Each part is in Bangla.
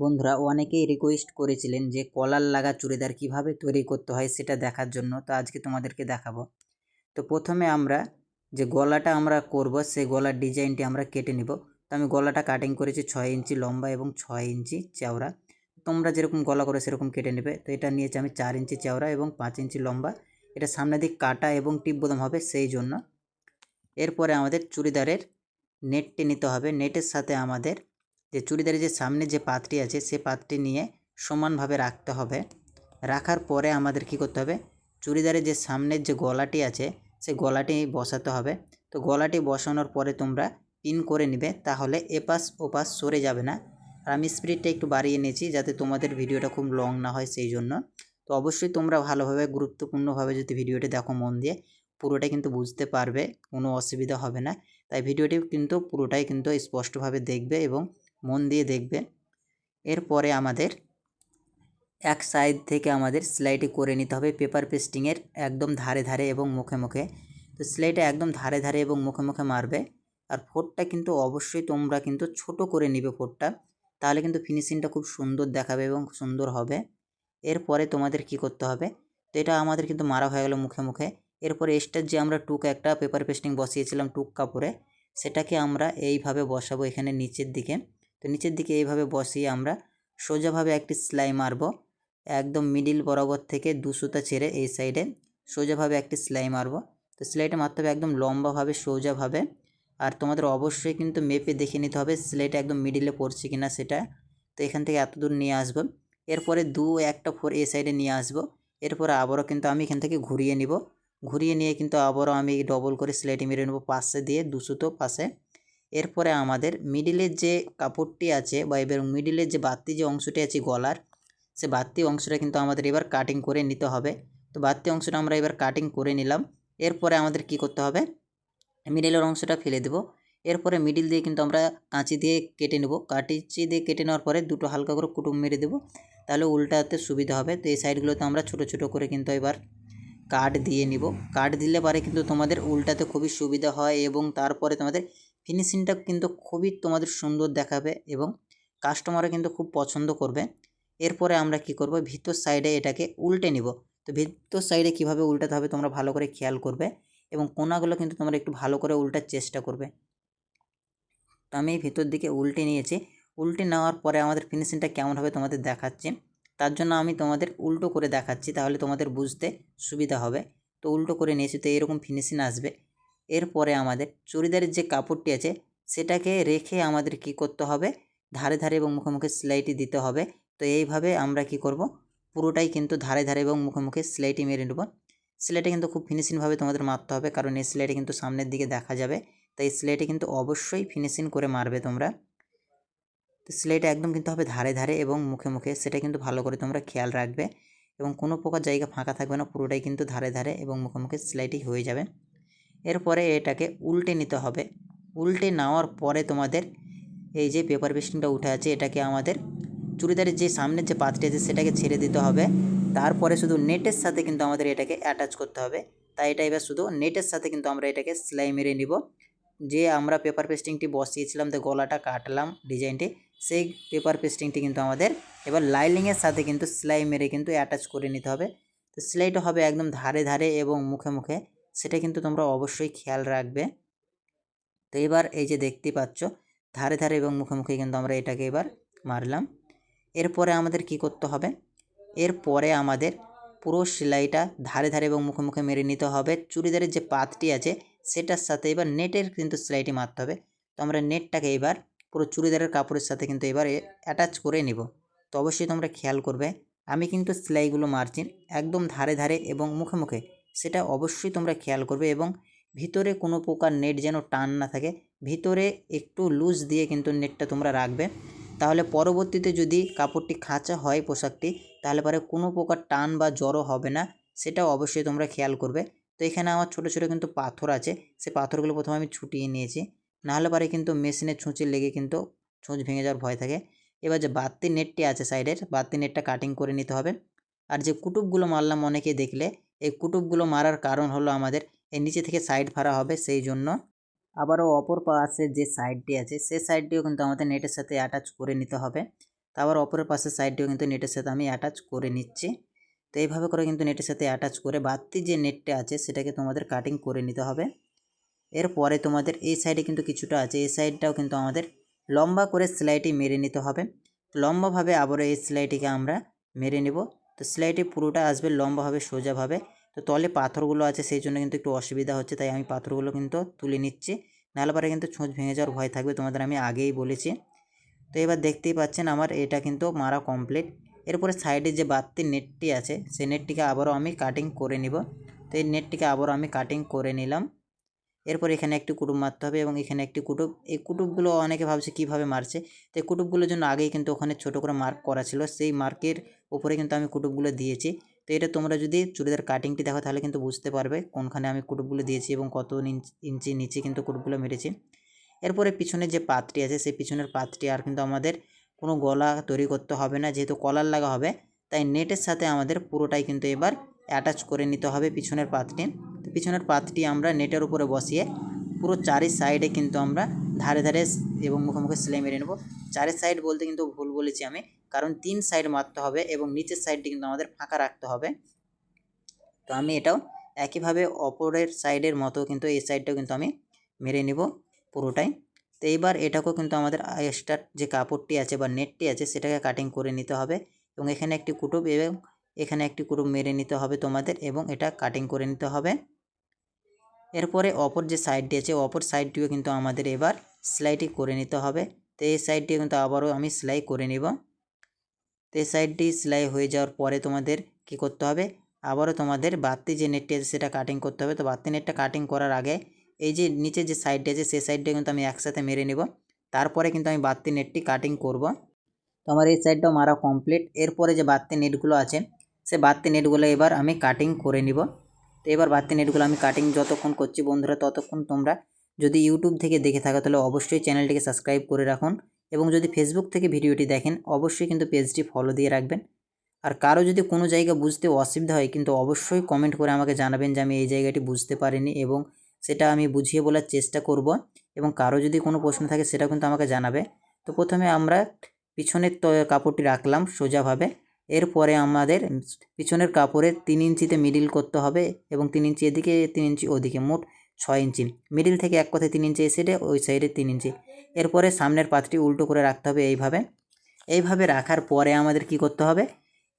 বন্ধুরা, অনেকেই রিকোয়েস্ট করেছিলেন যে কলার লাগা চুড়িদার কীভাবে তৈরি করতে হয় সেটা দেখার জন্য, তো আজকে তোমাদেরকে দেখাবো। তো প্রথমে আমরা যে গলাটা আমরা করব, সেই গলার ডিজাইনটি আমরা কেটে নিব। তো আমি গলাটা কাটিং করেছি ছয় ইঞ্চি লম্বা এবং ছয় ইঞ্চি চওড়া। তোমরা যেরকম গলা করে সেরকম কেটে নেবে। তো এটা নিয়েছি আমি চার ইঞ্চি চওড়া এবং পাঁচ ইঞ্চি লম্বা। এটা সামনে দিক কাটা এবং টিপ বোতাম হবে সেই জন্য। এরপরে আমাদের চুড়িদারের নেটটি নিতে হবে। নেটের সাথে আমাদের যে চুড়িদারের যে সামনে যে পাতটি আছে, সে পাতটি নিয়ে সমানভাবে রাখতে হবে। রাখার পরে আমাদের কি করতে হবে? চুড়িদারের যে সামনের যে গলাটি আছে, সে গলাটি বসাতে হবে। তো গলাটি বসানোর পরে তোমরা পিন করে নিবে, তাহলে এপাশ ওপাশ সরে যাবে না। আর আমি স্পিডটা একটু বাড়িয়ে নিয়েছি, যাতে তোমাদের ভিডিওটা খুব লং না হয় সেই জন্য। তো অবশ্যই তোমরা ভালোভাবে, গুরুত্বপূর্ণভাবে যদি ভিডিওটি দেখো মন দিয়ে, পুরোটা কিন্তু বুঝতে পারবে, কোনো অসুবিধা হবে না। তাই ভিডিওটি কিন্তু পুরোটাই কিন্তু স্পষ্টভাবে দেখবে এবং মন দিয়ে দেখবে। এরপরে আমাদের এক সাইড থেকে আমাদের সেলাইটি করে নিতে হবে পেপার পেস্টিংয়ের একদম ধারে ধারে এবং মুখে মুখে। তো সেলাইটা একদম ধারে ধারে এবং মুখে মুখে মারবে। আর ফোটটা কিন্তু অবশ্যই তোমরা কিন্তু ছোট করে নিবে ফোটটা তাহলে কিন্তু ফিনিশিংটা খুব সুন্দর দেখাবে এবং সুন্দর হবে। এরপরে তোমাদের কি করতে হবে? তো এটা আমাদের কিন্তু মারা হয়ে গেল মুখে মুখে। এরপরে এক্সট্রা যে আমরা টুক একটা পেপার পেস্টিং বসিয়েছিলাম টুক কাপড়ে, সেটাকে আমরা এইভাবে বসাবো এখানে নিচের দিকে। তো নিচের দিকে এইভাবে বসিয়ে আমরা সোজাভাবে একটি সেলাই মারবো। একদম মিডিল বরাবর থেকে দুশোটা ছেড়ে এই সাইডে সোজাভাবে একটি সেলাই মারবো। তো সেলাইটা মারতে হবে একদম লম্বাভাবে, সোজাভাবে। আর তোমাদের অবশ্যই কিন্তু মেপে দেখে নিতে হবে সেলাইটা একদম মিডিলে পড়ছে কি না সেটা। তো এখান থেকে এত দূর নিয়ে আসব। এরপরে দু একটা ফোর এই সাইডে নিয়ে আসব। এরপরে আবারও কিন্তু আমি এখান থেকে ঘুরিয়ে নিব। ঘুরিয়ে নিয়ে কিন্তু আবারও আমি ডবল করে সেলাইটি মেরে নেব পাশে দিয়ে দুশোটো পাশে। এরপরে আমাদের মিডিলের যে কাপড়টি আছে বা এবার মিডিলের যে বাড়তি যে অংশটি আছে গলার, সে বাড়তি অংশটা কিন্তু আমাদের এবার কাটিং করে নিতে হবে। তো বাড়তি অংশটা আমরা এবার কাটিং করে নিলাম। এরপরে আমাদের কি করতে হবে? মিডিলের অংশটা ফেলে দেব। এরপরে মিডিল দিয়ে কিন্তু আমরা কাঁচি দিয়ে কেটে নেব। কাঁচি দিয়ে কেটে নেওয়ার পরে দুটো হালকা করে কুটুম মেরে দেবো। তাহলে উল্টাতে সুবিধা হবে। তো এই সাইডগুলোতে আমরা ছোট ছোট করে কিন্তু এবার কাট দিয়ে নিব। কাট দিলে পারে কিন্তু তোমাদের উল্টাতে খুবই সুবিধা হয় এবং তারপরে তোমাদের ফিনিশিংটা কিন্তু খুবই তোমাদের সুন্দর দেখাবে এবং কাস্টমারও কিন্তু খুব পছন্দ করবে। এরপরে আমরা কি করব? ভিতর সাইডে এটাকে উল্টে নিব। তো ভিতর সাইডে কীভাবে উল্টাতে হবে তোমরা ভালো করে খেয়াল করবে এবং কোনাগুলো কিন্তু তোমরা একটু ভালো করে উল্টার চেষ্টা করবে। তো আমি ভিতর দিকে উল্টে নিয়েছি। উল্টে নেওয়ার পরে আমাদের ফিনিশিংটা কেমন হবে তোমাদের দেখাচ্ছি। তার জন্য আমি তোমাদের উল্টো করে দেখাচ্ছি, তাহলে তোমাদের বুঝতে সুবিধা হবে। তো উল্টো করে নিয়েছি, তো এরকম ফিনিশিং আসবে। এরপরে আমাদের চুড়িদারের যে কাপড়টি আছে, সেটাকে রেখে আমাদের কি করতে হবে? ধারে ধারে এবং মুখে মুখে সেলাইটি দিতে হবে। তো এইভাবে আমরা কি করব? পুরোটাই কিন্তু ধারে ধারে এবং মুখে মুখে সেলাইটি মেরে নেব। সেলাইটা কিন্তু খুব ফিনিশিংভাবে তোমাদের মারতে হবে, কারণ এই সেলাইটা কিন্তু সামনের দিকে দেখা যাবে। তাই সেলাইটি কিন্তু অবশ্যই ফিনিশিং করে মারবে তোমরা। তো সেলাইটা একদম কিন্তু হবে ধারে ধারে এবং মুখে মুখে সেটা কিন্তু ভালো করে তোমরা খেয়াল রাখবে। এবং কোনো প্রকার জায়গা ফাঁকা থাকবে না, পুরোটাই কিন্তু ধারে ধারে এবং মুখে মুখে সেলাইটি হয়ে যাবে। এরপরে এটাকে উল্টে নিতে হবে। উল্টে নেওয়ার পরে তোমাদের এই যে পেপার পেস্টিংটা উঠে আছে, এটাকে আমাদের চুড়িদারের যে সামনের যে পাতটি আছে, সেটাকে ছেড়ে দিতে হবে। তারপরে শুধু নেটের সাথে কিন্তু আমাদের এটাকে অ্যাটাচ করতে হবে। তাই এটা এবার শুধু নেটের সাথে কিন্তু আমরা এটাকে সেলাই মেরে নিব। যে আমরা পেপার পেস্টিংটি বসিয়েছিলাম তো গলাটা কাটলাম, ডিজাইনটি, সেই পেপার পেস্টিংটি কিন্তু আমাদের এবার লাইলিংয়ের সাথে কিন্তু সেলাই মেরে কিন্তু অ্যাটাচ করে নিতে হবে। তো সেলাইটা হবে একদম ধারে ধারে এবং মুখে মুখে। সেটা কিন্তু তোমরা অবশ্যই খেয়াল রাখবে। তো এবার এই যে দেখতে পাচ্ছ, ধারে ধারে এবং মুখে মুখে কিন্তু আমরা এটাকে এবার মারলাম। এরপরে আমাদের কি করতে হবে? এরপরে আমাদের পুরো সেলাইটা ধারে ধারে এবং মুখে মুখে মেরে নিতে হবে। চুড়িদারের যে পাতটি আছে, সেটার সাথে এবার নেটের কিন্তু সেলাইটি মারতে হবে। তো আমরা নেটটাকে এবার পুরো চুড়িদারের কাপড়ের সাথে কিন্তু এবার অ্যাটাচ করে নিব। তো অবশ্যই তোমরা খেয়াল করবে, আমি কিন্তু সেলাইগুলো মারছি একদম ধারে ধারে এবং মুখে মুখে। সেটা অবশ্যই তোমরা খেয়াল করবে এবং ভিতরে কোনো প্রকার নেট যেন টান না থাকে। ভিতরে একটু লুজ দিয়ে কিন্তু নেটটা তোমরা রাখবে। তাহলে পরবর্তীতে যদি কাপড়টি খাঁচা হয় পোশাকটি, তাহলে পরে কোনো প্রকার টান বা জড়ো হবে না, সেটা অবশ্যই তোমরা খেয়াল করবে। তো এখানে আমার ছোটো ছোটো কিন্তু পাথর আছে, সে পাথরগুলো প্রথমে আমি ছুটিয়ে নিয়েছি। নাহলে পরে কিন্তু মেশিনের ছুঁচে লেগে কিন্তু ছুঁচ ভেঙে যাওয়ার ভয় থাকে। এবার যে বাড়তি নেটটি আছে সাইডের বাড়তি নেটটা কাটিং করে নিতে হবে। আর যে কুটুবগুলো মারলাম অনেকে দেখলে এই কুটুবগুলো মারার কারণ হলো আমাদের এই নিচে থেকে সাইড ফাড়া হবে, সেই জন্য। আবারও অপর পাশে যে সাইডটি আছে, সে সাইডটিও কিন্তু আমাদের নেটের সাথে অ্যাটাচ করে নিতে হবে। তারপর অপরের পাশের সাইডটিও কিন্তু নেটের সাথে আমি অ্যাটাচ করে নিচ্ছি। তো এইভাবে করে কিন্তু নেটের সাথে অ্যাটাচ করে বাড়তি যে নেটটা আছে, সেটাকে তোমাদের কাটিং করে নিতে হবে। এরপরে তোমাদের এই সাইডে কিন্তু কিছুটা আছে, এই সাইডটাও কিন্তু আমাদের লম্বা করে সেলাইটি মেরে নিতে হবে। লম্বাভাবে আবারও এই সেলাইটিকে আমরা মেরে নেব। তো সেলাইটি পুরোটা আসবে লম্বাভাবে, সোজাভাবে। তো তলে পাথরগুলো আছে, সেই জন্য কিন্তু একটু অসুবিধা হচ্ছে, তাই আমি পাথরগুলো কিন্তু তুলে নিচ্ছি। নাহলে পরে কিন্তু ছুঁচ ভেঙে যাওয়ার ভয় থাকবে, তোমাদের আমি আগেই বলেছি। তো এবার দেখতেই পাচ্ছেন আমার এটা কিন্তু মারা কমপ্লিট। এরপরে সাইডে যে বাড়তি নেটটি আছে, সেই নেটটিকে আবারও আমি কাটিং করে নিব। তো এই নেটটিকে আবারও আমি কাটিং করে নিলাম। এরপর এখানে একটি কুটুব মারতে হবে এবং এখানে একটি কুটুব। এই কুটুবগুলো অনেকে ভাবছে কীভাবে মারছে। তো এই কুটুবগুলোর জন্য আগেই কিন্তু ওখানে ছোটো করে মার্ক করা ছিল। সেই মার্কের উপরে কিন্তু আমি কুটুবগুলো দিয়েছি। তো এটা তোমরা যদি চুড়িদার কাটিংটি দেখো তাহলে কিন্তু বুঝতে পারবে কোনখানে আমি কুটুবগুলো দিয়েছি এবং কত ইঞ্চি নিচে কিন্তু কুটুবগুলো মেরেছি। এরপরে পিছনে যে পাতটি আছে, সেই পিছনের পাতটি আর কিন্তু আমাদের কোনো গলা তৈরি করতে হবে না। যেহেতু কলার লাগা হবে, তাই নেটের সাথে আমাদের পুরোটাই কিন্তু এবার অ্যাটাচ করে নিতে হবে পিছনের পাতটি পিছনের পাতটি আমরা নেটের উপরে বসিয়ে পুরো চারি সাইডে কিন্তু আমরা ধারে ধারে এবং মুখে মুখে সেলাই মেরে নেব। চারি সাইড বলতে কিন্তু ভুল বলেছি আমি, কারণ তিন সাইড মারতে হবে এবং নিচের সাইডটি কিন্তু আমাদের ফাঁকা রাখতে হবে। তো আমি এটাও একইভাবে অপরের সাইডের মতো কিন্তু এই সাইডটাও কিন্তু আমি মেরে নেব পুরোটাই। তো এইবার এটাকেও কিন্তু আমাদের এক্সট্রা যে কাপড়টি আছে বা নেটটি আছে সেটাকে কাটিং করে নিতে হবে এবং এখানে একটি কুটুব এবং এখানে একটি কুটুব মেরে নিতে হবে তোমাদের এবং এটা কাটিং করে নিতে হবে। এরপরে অপর যে সাইডটি আছে, অপর সাইডটিও কিন্তু আমাদের এবার সেলাইটি করে নিতে হবে। তো এই সাইডটি কিন্তু আবারও আমি সেলাই করে নিব। তো এই সাইডটি সেলাই হয়ে যাওয়ার পরে তোমাদের কি করতে হবে? আবারও তোমাদের বাড়তি যে নেটটি আছে, সেটা কাটিং করতে হবে। তো বাড়তি নেটটা কাটিং করার আগে এই যে নিচে যে সাইডটি আছে, সেই সাইডটা কিন্তু আমি একসাথে মেরে নেব। তারপরে কিন্তু আমি বাড়তি নেটটি কাটিং করব। তো আমার এই সাইডটাও মারা কমপ্লিট এরপরে যে বাড়তি নেটগুলো আছে, সে বাড়তি নেটগুলো এবার আমি কাটিং করে নিব। তো এবার বাড়তি নেটগুলো আমি কাটিং যতক্ষণ করছি বন্ধুরা, ততক্ষণ তোমরা যদি ইউটিউব থেকে দেখে থাকো, তাহলে অবশ্যই চ্যানেলটিকে সাবস্ক্রাইব করে রাখুন এবং যদি ফেসবুক থেকে ভিডিওটি দেখেন, অবশ্যই কিন্তু পেজটি ফলো দিয়ে রাখবেন। আর কারও যদি কোনো জায়গা বুঝতে অসুবিধা হয়, কিন্তু অবশ্যই কমেন্ট করে আমাকে জানাবেন যে আমি এই জায়গাটি বুঝতে পারিনি এবং সেটা আমি বুঝিয়ে বলার চেষ্টা করব এবং কারও যদি কোনো প্রশ্ন থাকে সেটা কিন্তু আমাকে জানাবে। তো প্রথমে আমরা পিছনের কাপড়টি রাখলাম সোজাভাবে। এরপরে আমাদের পিছনের কাপড়ের তিন ইঞ্চিতে মিডিল করতে হবে এবং তিন ইঞ্চি এদিকে, তিন ইঞ্চি ওদিকে, মোট ছয় ইঞ্চি। মিডিল থেকে এক কথায় তিন ইঞ্চি এই সাইডে ওই সাইডে তিন ইঞ্চি। এরপরে সামনের পাতটি উল্টো করে রাখতে হবে এইভাবে। এইভাবে রাখার পরে আমাদের কি করতে হবে?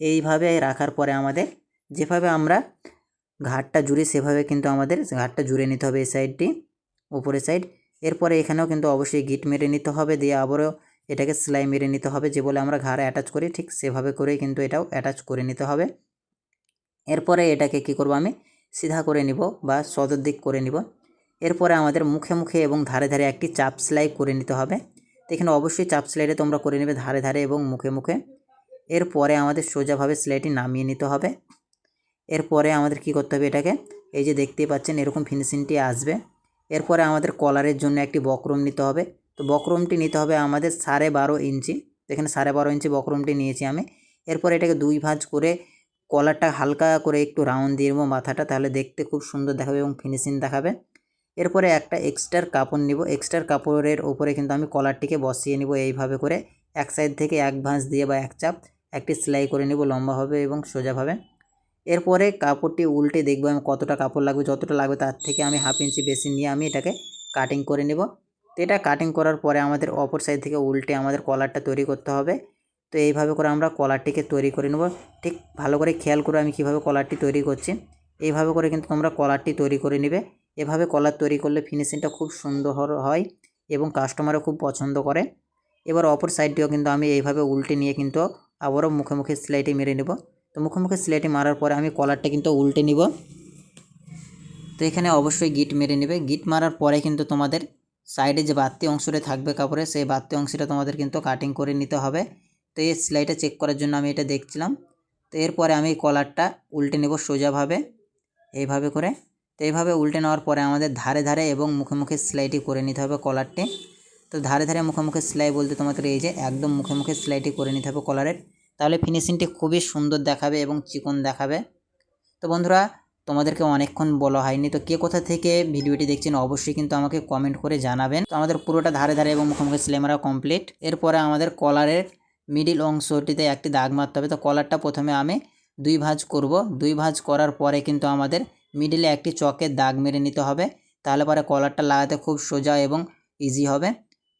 এইভাবে রাখার পরে আমাদের যেভাবে আমরা ঘাটটা জুড়ে, সেভাবে কিন্তু আমাদের ঘাটটা জুড়ে নিতে হবে এই সাইডটি উপরের সাইড এরপরে এখানেও কিন্তু অবশ্যই গিট মেরে নিতে হবে। দিয়ে আবারও এটাকে সেলাই মেরে নিতে হবে যে বলে আমরা ঘাড়ে অ্যাটাচ করি, ঠিক সেভাবে করেই কিন্তু এটাও অ্যাটাচ করে নিতে হবে। এরপরে এটাকে কি করব আমি? সিধা করে নিব বা সদর দিক করে নিব। এরপরে আমাদের মুখে মুখে এবং ধারে ধারে একটি চাপ সেলাই করে নিতে হবে। এখানে অবশ্যই চাপ সেলাইটা তোমরা করে নেবে ধারে ধারে এবং মুখে মুখে। এরপরে আমাদের সোজাভাবে সেলাইটি নামিয়ে নিতে হবে। এরপরে আমাদের কি করতে হবে এটাকে? এই যে দেখতেই পাচ্ছেন এরকম ফিনিশিংটি আসবে। এরপরে আমাদের কলারের জন্য একটি বক্রম নিতে হবে। তো বক্রমটি নিতে হবে আমাদের সাড়ে বারো ইঞ্চি। এখানে সাড়ে বারো ইঞ্চি বক্রমটি নিয়েছি আমি। এরপর এটাকে দুই ভাঁজ করে কলারটা হালকা করে একটু রাউন্ড দিয়ে নেব মাথাটা, তাহলে দেখতে খুব সুন্দর দেখাবে এবং ফিনিশিং দেখাবে। এরপরে একটা এক্সট্রার কাপড় নিব। এক্সট্রার কাপড়ের ওপরে কিন্তু আমি কলারটিকে বসিয়ে নিব এইভাবে করে। এক সাইড থেকে এক ভাঁজ দিয়ে বা এক চাপ একটি সেলাই করে নেব লম্বাভাবে এবং সোজাভাবে। এরপরে কাপড়টি উল্টে দেখব আমি কতটা কাপড় লাগবে, যতটা লাগবে তার থেকে আমি হাফ ইঞ্চি বেশি নিয়ে আমি এটাকে কাটিং করে নেব। তো এটা কাটিং করার পরে আমাদের অপর সাইড থেকে উল্টে আমাদের কলারটা তৈরি করতে হবে। তো এইভাবে করে আমরা কলারটিকে তৈরি করে নেব। ঠিক ভালো করে খেয়াল করে আমি কীভাবে কলারটি তৈরি করছি। এইভাবে করে কিন্তু তোমরা কলারটি তৈরি করে নেবে। এভাবে কলার তৈরি করলে ফিনিশিংটা খুব সুন্দর হয় এবং কাস্টমারও খুব পছন্দ করে। এবার অপর সাইডটিও কিন্তু আমি এইভাবে উল্টে নিয়ে কিন্তু আবারও মুখে মুখে সেলাইটি মেরে নেব। তো মুখে মুখে সেলাইটি মারার পরে আমি কলারটা কিন্তু উল্টে নিব। তো এখানে অবশ্যই গিট মেরে নেবে। গিট মারার পরে কিন্তু তোমাদের সাইডে যে বাড়তি অংশটা থাকবে কাপড়ে, সেই বাড়তি অংশটা তোমাদের কিন্তু কাটিং করে নিতে হবে। তো এই সেলাইটা চেক করার জন্য আমি এটা দেখছিলাম। তো এরপরে আমি কলারটা উল্টে নেব সোজাভাবে, এইভাবে করে। তো এইভাবে উল্টে নেওয়ার পরে আমাদের ধারে ধারে এবং মুখে মুখে সেলাইটি করে নিতে হবে কলারটি তো ধারে ধারে মুখে মুখে সেলাই বলতে তোমাদের এই যে একদম মুখে মুখে সেলাইটি করে নিতে হবে কলারের তাহলে ফিনিশিংটি খুবই সুন্দর দেখাবে এবং চিকন দেখাবে। তো বন্ধুরা তোমাদেরকে অনেকক্ষণ বলা হয়নি। তো কে কোথা থেকে ভিডিওটি দেখছেন অবশ্যই কিন্তু আমাকে কমেন্ট করে জানাবেন। তো আমাদের পুরোটা ধারে ধারে এবং মুখোমুখি সেলাই মারা কমপ্লিট এরপরে আমাদের কলারের মিডিল অংশটিতে একটি দাগ মারতে হবে। তো কলারটা প্রথমে আমি দুই ভাঁজ করব। দুই ভাঁজ করার পরে কিন্তু আমাদের মিডিলে একটি চকের দাগ মেরে নিতে হবে। তাহলে পরে কলারটা লাগাতে খুব সোজা এবং ইজি হবে।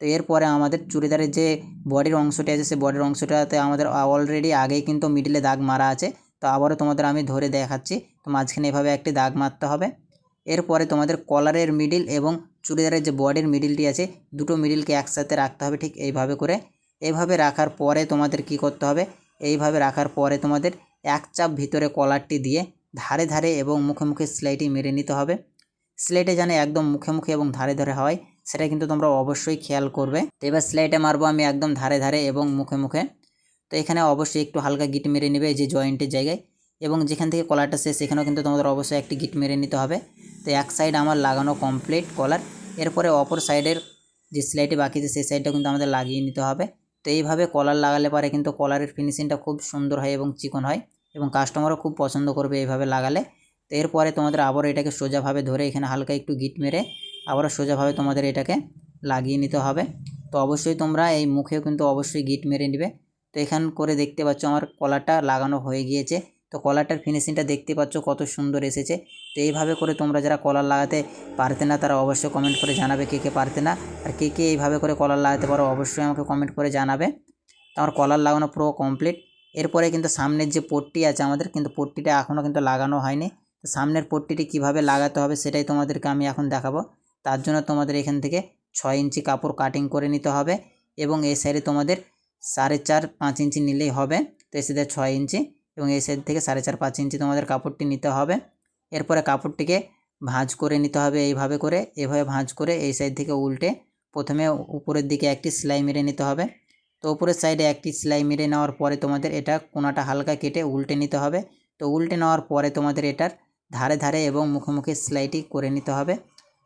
তো এরপরে আমাদের চুড়িদারের যে বডির অংশটি আছে, সেই বডির অংশটাতে আমাদের অলরেডি আগেই কিন্তু মিডিলে দাগ মারা আছে। তো আবারও তোমাদের আমি ধরে দেখাচ্ছি, তো মাঝখানে এভাবে একটি দাগ মারতে হবে। এরপরে তোমাদের কলারের মিডিল এবং চুড়িদারের যে বডির মিডিলটি আছে, দুটো মিডিলকে একসাথে রাখতে হবে ঠিক এইভাবে করে। এইভাবে রাখার পরে তোমাদের কি করতে হবে? এইভাবে রাখার পরে তোমাদের এক চাপ ভিতরে কলারটি দিয়ে ধারে ধারে এবং মুখে মুখে সেলাইটি মেরে নিতে হবে। সেলাইটা যেন একদম মুখে মুখে এবং ধারে ধারে হয়, সেটা কিন্তু তোমরা অবশ্যই খেয়াল করবে। তো এবার সেলাইটা মারবো আমি একদম ধারে ধারে এবং মুখে মুখে। তো এখানে অবশ্যই একটু হালকা গিট মেরে নেবে যে জয়েন্টের জায়গায় এবং যেখান থেকে কলারটা শেষ সেখানেও কিন্তু তোমাদের অবশ্যই একটি গিট মেরে নিতে হবে। তো এক সাইড আমার লাগানো কমপ্লিট কলার, এরপরে অপর সাইডের যে সেলাইটি বাকি আছে সেই সাইডটা কিন্তু আমাদের লাগিয়ে নিতে হবে। তো এইভাবে কলার লাগালে পরে কিন্তু কলারের ফিনিশিংটা খুব সুন্দর হয় এবং চিকন হয় এবং কাস্টমারও খুব পছন্দ করবে এইভাবে লাগালে। তো এরপরে তোমাদের আবারও এটাকে সোজাভাবে ধরে এখানে হালকা একটু গিট মেরে আবারও সোজাভাবে তোমাদের এটাকে লাগিয়ে নিতে হবে। তো অবশ্যই তোমরা এই মুখেও কিন্তু অবশ্যই গিট মেরে নেবে। তো এখান করে দেখতে পাচ্ছ আমার কলারটা লাগানো হয়ে গিয়েছে। তো কলারটার ফিনিশিংটা দেখতে পাচ্ছ কত সুন্দর এসেছে। তো এইভাবে করে তোমরা যারা কলার লাগাতে পারতে না, তারা অবশ্যই কমেন্ট করে জানাবে কে কে পারতে না। আর কে কে এইভাবে করে কলার লাগাতে পারো, অবশ্যই আমাকে কমেন্ট করে জানাবে। তো আমার কলার লাগানো পুরো কমপ্লিট এরপরে কিন্তু সামনের যে পট্টি আছে আমাদের, কিন্তু পট্টিটা এখনও কিন্তু লাগানো হয়নি। তো সামনের পট্টিটি কীভাবে লাগাতে হবে সেটাই তোমাদেরকে আমি এখন দেখাবো। তার জন্য তোমাদের এখান থেকে ছয় ইঞ্চি কাপড় কাটিং করে নিতে হবে। এবং এই সাইডে তোমাদের সাড়ে চার পাঁচ ইঞ্চি নিলেই হবে। তো এই সাইডে ছয় ইঞ্চি এবং এই সাইড থেকে সাড়ে চার পাঁচ ইঞ্চি তোমাদের কাপড়টি নিতে হবে। এরপরে কাপড়টিকে ভাঁজ করে নিতে হবে এইভাবে করে, এভাবে ভাঁজ করে এই সাইড থেকে উল্টে প্রথমে উপরের দিকে একটি সেলাই মেরে নিতে হবে। তো উপরের সাইডে একটি সেলাই মেরে নেওয়ার পরে তোমাদের এটা কোনাটা হালকা কেটে উল্টে নিতে হবে। তো উল্টে নেওয়ার পরে তোমাদের এটার ধারে ধারে এবং মুখে মুখে সেলাইটি করে নিতে হবে।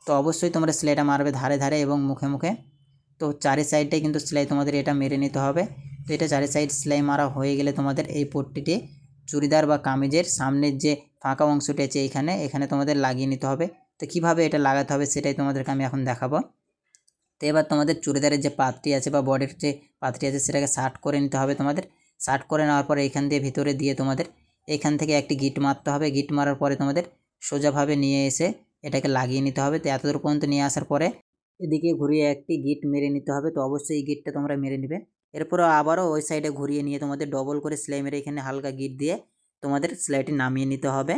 তো অবশ্যই তোমরা সেলাইটা মারবে ধারে ধারে এবং মুখে মুখে। তো চারি সাইডটাই কিন্তু সেলাই তোমাদের এটা মেরে নিতে হবে। তো এটা চারি সাইড সেলাই মারা হয়ে গেলে তোমাদের এই পট্টিটি চুড়িদার বা কামিজের সামনের যে ফাঁকা অংশটি আছে এইখানে এখানে তোমাদের লাগিয়ে নিতে হবে। তো কীভাবে এটা লাগাতে হবে সেটাই তোমাদেরকে আমি এখন দেখাবো। তো এবার তোমাদের চুড়িদারের যে পাতটি আছে বা বডির যে পাতটি আছে সেটাকে শার্ট করে নিতে হবে তোমাদের। শার্ট করে নেওয়ার পরে এইখান দিয়ে ভিতরে দিয়ে তোমাদের এইখান থেকে একটি গিট মারতে হবে। গিট মারার পরে তোমাদের সোজাভাবে নিয়ে এসে এটাকে লাগিয়ে নিতে হবে। তো এতদূর পর্যন্ত নিয়ে আসার পরে এদিকে ঘুরিয়ে একটি গিট মেরে নিতে হবে, তো অবশ্যই এই গিটটা তোমরা মেরে নেবে। এরপর আবারও ওই সাইডে ঘুরিয়ে নিয়ে তোমাদের ডবল করে সেলাই মেরে এখানে হালকা গিট দিয়ে তোমাদের সেলাইটি নামিয়ে নিতে হবে।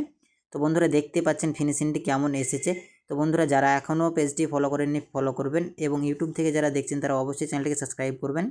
তো বন্ধুরা দেখতে পাচ্ছেন ফিনিশিংটি কেমন এসেছে। তো বন্ধুরা যারা এখনও পেজটি ফলো করেননি ফলো করবেন এবং ইউটিউব থেকে যারা দেখছেন তারা অবশ্যই চ্যানেলটিকে সাবস্ক্রাইব করবেন।